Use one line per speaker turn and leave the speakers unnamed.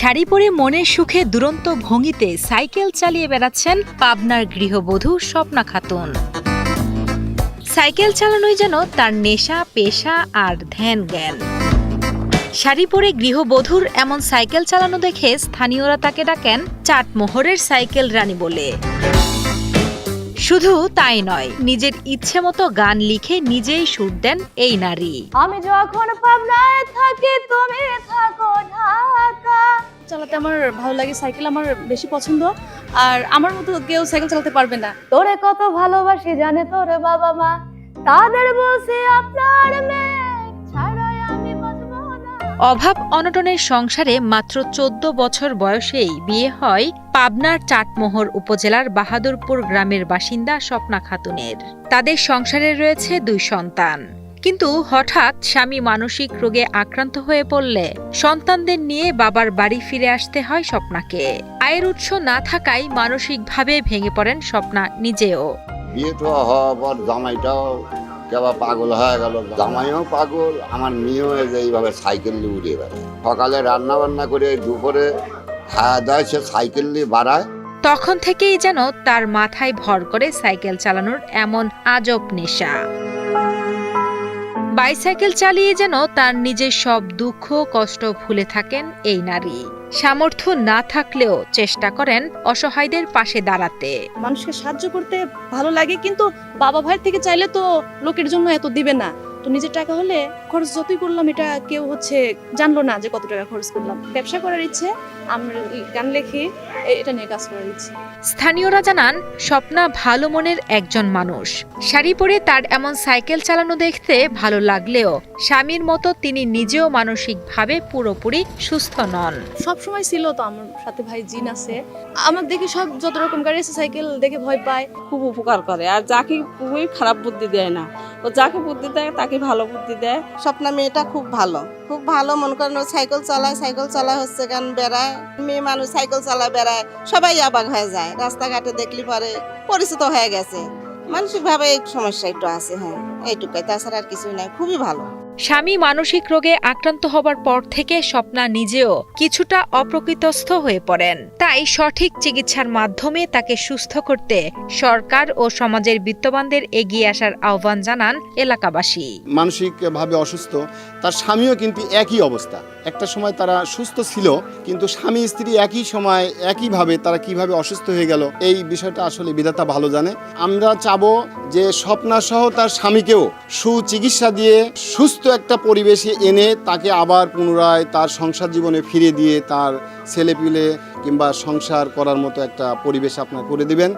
শাড়ি পরে মনের সুখে দুরন্ত ভঙ্গিতে সাইকেল চালিয়ে বেড়াচ্ছেন পাবনার গৃহবধূ স্বপ্না খাতুন। সাইকেল চালানোই যেন তার নেশা, পেশা আর ধ্যান জ্ঞান শাড়ি পরে গৃহবধূর এমন সাইকেল চালানো দেখে স্থানীয়রা তাকে ডাকেন চাটমোহরের সাইকেল রানী বলে। শুধু তাই নয়, নিজের ইচ্ছে মতো গান লিখে নিজেই সুর দেন এই নারী।
আমি যখন পাবনায় থাকি, তুমি থাকো
চালাতে আমার ভালো লাগে সাইকেল আমার বেশি পছন্দ। আর আমার মতো কেউ সাইকেল চালাতে পারবে না।
তোরে কত ভালোবাসি জানে তোরে বাবা মা। তাদের বলছি আপনার মেয়ে
অভাব অনটনের সংসারে মাত্র চোদ্দ বছর বয়সেই বিয়ে হয় পাবনার চাটমোহর উপজেলার বাহাদুরপুর গ্রামের বাসিন্দা স্বপ্না খাতুনের। তাদের সংসারে রয়েছে দুই সন্তান। কিন্তু হঠাৎ স্বামী মানসিক রোগে আক্রান্ত হয়ে পড়লে সন্তানদের নিয়ে বাবার বাড়ি ফিরে আসতে হয় স্বপ্নাকে। আয়ের উৎস না থাকায় মানসিকভাবে ভেঙে পড়েন স্বপ্না নিজেও।
বিয়ে তো হওয়ার পর জামাইটাও কেবা পাগল হয়ে গেল। জামাইও পাগল আমার মেয়েও এইভাবে সাইকেল নিয়ে উড়িয়ে বেড়ায়। সকালে রান্না বান্না করে দুপুরে খাওয়া দাওয়া সে সাইকেল নিয়ে বাড়ায়।
তখন থেকেই যেন তার মাথায় ভর করে সাইকেল চালানোর এমন আজব নেশা। বাইসাইকেল চালিয়ে যেন তার নিজের সব দুঃখ কষ্ট ভুলে থাকেন এই নারী। সামর্থ্য না থাকলেও চেষ্টা করেন অসহায়দের পাশে দাঁড়াতে।
মানুষকে সাহায্য করতে ভালো লাগে, কিন্তু বাবা ভাইয়ের থেকে চাইলে তো লোকের জন্য এত দিবে না। তো নিজের টাকা হলে খরচ যতই করলাম এটা কেউ হচ্ছে জানলো না যে কত টাকা খরচ করলাম। ব্যবসা করার ইচ্ছে আমার গান লেখি এটা নিয়ে কাজ করার ইচ্ছে।
স্থানীয়রা জানান স্বপ্না ভালো মনের একজন মানুষ। শাড়ি পরে তার এমন সাইকেল চালানো দেখতে ভালো লাগলেও স্বামীর মতো তিনি নিজেও মানসিকভাবে পুরোপুরি সুস্থ নন।
সব সময় ছিল তো আমার সাথে ভাই জিন আছে। আমার দেখে সব যত রকম গাড়ি আছে সাইকেল দেখে ভয় পায়।
খুব উপকার করে আর যাকে খুবই খারাপ বুদ্ধি দেয় না। ও যাকে বুদ্ধি দেয়, তাকে ভালো বুদ্ধি দেয়।
স্বপ্না মেয়েটা খুব ভালো। খুব ভালো, মনে করেন ও সাইকেল চালায়, সাইকেল চালা হচ্ছে কেন বেড়ায়। মেয়ে মানুষ সাইকেল চালায়, বেড়ায়। সবাই অবাক হয়ে যায়। রাস্তাঘাটে দেখলি পরে পরিচিত হয়ে গেছে। মানসিকভাবে এই সমস্যা একটু আছে হ্যাঁ। এইটুকাই। তাছাড়া আর কিছুই নাই। খুবই ভালো।
স্বামী মানসিক রোগে আক্রান্ত হবার পর থেকে স্বপ্না নিজেও কিছুটা অপ্রকৃতস্থ হয়ে পড়েন। তাই সঠিক চিকিৎসার মাধ্যমে তাকে সুস্থ করতে সরকার ও সমাজের বিত্তবানদের এগিয়ে আসার আহ্বান জানান এলাকাবাসী।
মানসিকভাবে অসুস্থ তার স্বামীও কিন্তু একই অবস্থা। একটা সময় তারা সুস্থ ছিল কিন্তু স্বামী স্ত্রী একই সময় একইভাবে তারা কীভাবে অসুস্থ হয়ে গেল এই বিষয়টা আসলে বিধাতা ভালো জানে। আমরা চাবো যে স্বপ্না সহ তার স্বামীকেও সুচিকিৎসা দিয়ে সুস্থ একটা পরিবেশে এনে তাকে আবার পুনরায় তার সংসার জীবনে ফিরে দিয়ে তার ছেলেপিলে কিংবা সংসার করার মতো একটা পরিবেশ আপনার করে দিবেন।